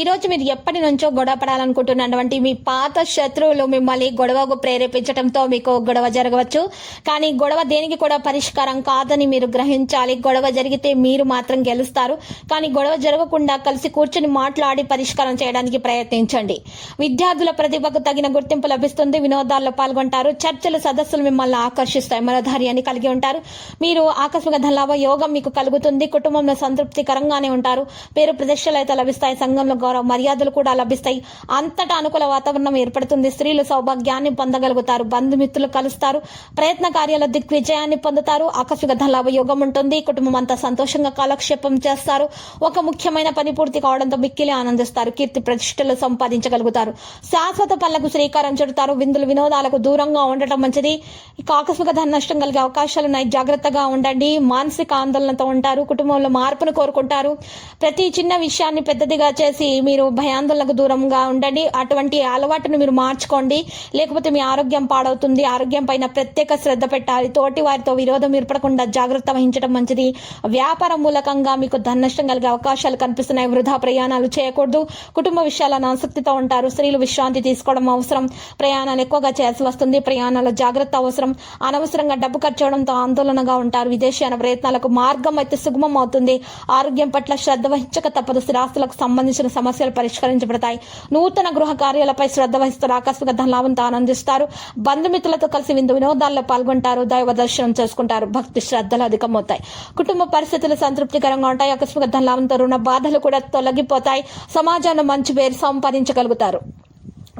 ఈరోజు మీరు ఎప్పటి నుంచో గొడవ పడాలనుకుంటున్నటువంటి మీ పాత శత్రువులు మిమ్మల్ని గొడవకు ప్రేరేపించడంతో మీకు గొడవ జరగవచ్చు. కానీ గొడవ దేనికి కూడా పరిష్కారం కాదని మీరు గ్రహించాలి. గొడవ జరిగితే మీరు మాత్రం గెలుస్తారు. కానీ గొడవ జరగకుండా కలిసి కూర్చుని మాట్లాడి పరిష్కారం చేయడానికి ప్రయత్నించండి. విద్యార్థుల ప్రతిభకు తగిన గుర్తింపు లభిస్తుంది. వినోదాల్లో పాల్గొంటారు. చర్చలు సదస్సులు మిమ్మల్ని ఆకర్షిస్తాయి. మనోధైర్యాన్ని కలిగి ఉంటారు. మీరు ఆకస్మిక ధనలాభ యోగం మీకు కలుగుతుంది. కుటుంబంలో సంతృప్తికరంగానే ఉంటారు. పేరు ప్రతిష్టలు అయితే లభిస్తాయి. సంఘంలో గౌరవ మర్యాదలు కూడా లభిస్తాయి. అంతటా అనుకూల వాతావరణం ఏర్పడుతుంది. స్త్రీలు సౌభాగ్యాన్ని పొందగలుగుతారు. బంధుమిత్రులు కలుస్తారు. ప్రయత్న కార్యాల దిగ్విజయాన్ని పొందుతారు. ఆకస్మిక ధనలాభ యోగం ఉంటుంది. కుటుంబం అంతా సంతోషంగా కాలక్షేపం చేస్తారు. ఒక ముఖ్యమైన పని పూర్తి కావడంతో మిక్కిలి ఆనందిస్తారు. కీర్తి ప్రతిష్టలు సంపాదించగలుగుతారు. శాశ్వత పనులకు శ్రీకారం చుడతారు. విందులు వినోదాలకు దూరంగా ఉండటం మంచిది. ఇక ఆకస్మిక ధన నష్టం కలిగే అవకాశాలు ఉన్నాయి. జాగ్రత్తగా ఉండండి. మానసిక ఆందోళనతో ఉంటారు. కుటుంబంలో మార్పును కోరుకుంటారు. ప్రతి చిన్న విషయాన్ని పెద్దదిగా చేసి మీరు భయాందోళనకు దూరంగా ఉండండి. అటువంటి అలవాటును మీరు మార్చుకోండి. లేకపోతే మీ ఆరోగ్యం పాడవుతుంది. ఆరోగ్యం పైన ప్రత్యేక శ్రద్ధ పెట్టాలి. తోటి వారితో విరోధం ఏర్పడకుండా జాగ్రత్త వహించడం మంచిది. వ్యాపారం మూలకంగా మీకు ధన నష్టం కలిగే అవకాశాలు కనిపిస్తున్నాయి. వృధా ప్రయాణాలు చేయకూడదు. కుటుంబ విషయాలను ఆసక్తితో ఉంటారు. స్త్రీలు విశ్రాంతి తీసుకోవడం అవసరం. ప్రయాణాలు ఎక్కువగా చేయాల్సి వస్తుంది. ప్రయాణాల్లో జాగ్రత్త అవసరం. అనవసరంగా డబ్బు ఖర్చు అవడంతో ఆందోళనగా ఉంటారు. విదేశీయాన ప్రయత్నాలకు మార్గం అయితే సుగమం అవుతుంది. ఆరోగ్యం పట్ల శ్రద్ధ వహించక తప్పదు. స్థిరాస్తులకు సంబంధించిన సమస్యలు పరిష్కరించబడతాయి. నూతన గృహ కార్యాలపై శ్రద్ధ వహిస్తారు ఆకస్మిక ధనలాభంతో ఆనందిస్తారు. బంధుమిత్రులతో కలిసి విందు వినోదాల్లో పాల్గొంటారు. దైవ దర్శనం చేసుకుంటారు. భక్తి శ్రద్ధలు అధికమవుతాయి. కుటుంబ పరిస్థితులు సంతృప్తికరంగా ఉంటాయి. ఆకస్మిక ధనలాభంతో రుణ బాధలు కూడా తొలగిపోతాయి. సమాజంలో మంచి పేరు సంపాదించగలుగుతారు.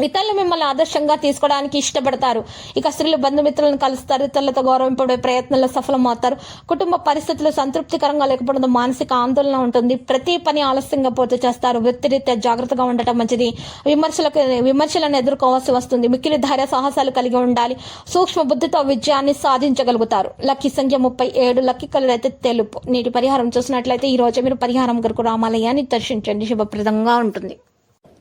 ఇతరులు మిమ్మల్ని ఆదర్శంగా తీసుకోవడానికి ఇష్టపడతారు. ఇక స్త్రీలు బంధుమిత్రులను కలుస్తారు. ఇతరులతో గౌరవింపడే ప్రయత్నంలో సఫలమవుతారు. కుటుంబ పరిస్థితులు సంతృప్తికరంగా లేకపోవడం మానసిక ఆందోళన ఉంటుంది. ప్రతి పని ఆలస్యంగా పూర్తి చేస్తారు. వృత్తిరీత్యా జాగ్రత్తగా ఉండటం మంచిది. విమర్శలకు విమర్శలను ఎదుర్కోవాల్సి వస్తుంది. మిక్కిలి ధైర్య సాహసాలు కలిగి ఉండాలి. సూక్ష్మ బుద్ధితో విజయాన్ని సాధించగలుగుతారు. లక్కీ సంఖ్య ముప్పై ఏడు. లక్కీ కలర్ అయితే తెలుపు. నీటి పరిహారం చూసినట్లయితే ఈ రోజు మీరు పరిహారం కొరకు రామాలయాన్ని దర్శించండి. శుభప్రదంగా ఉంటుంది.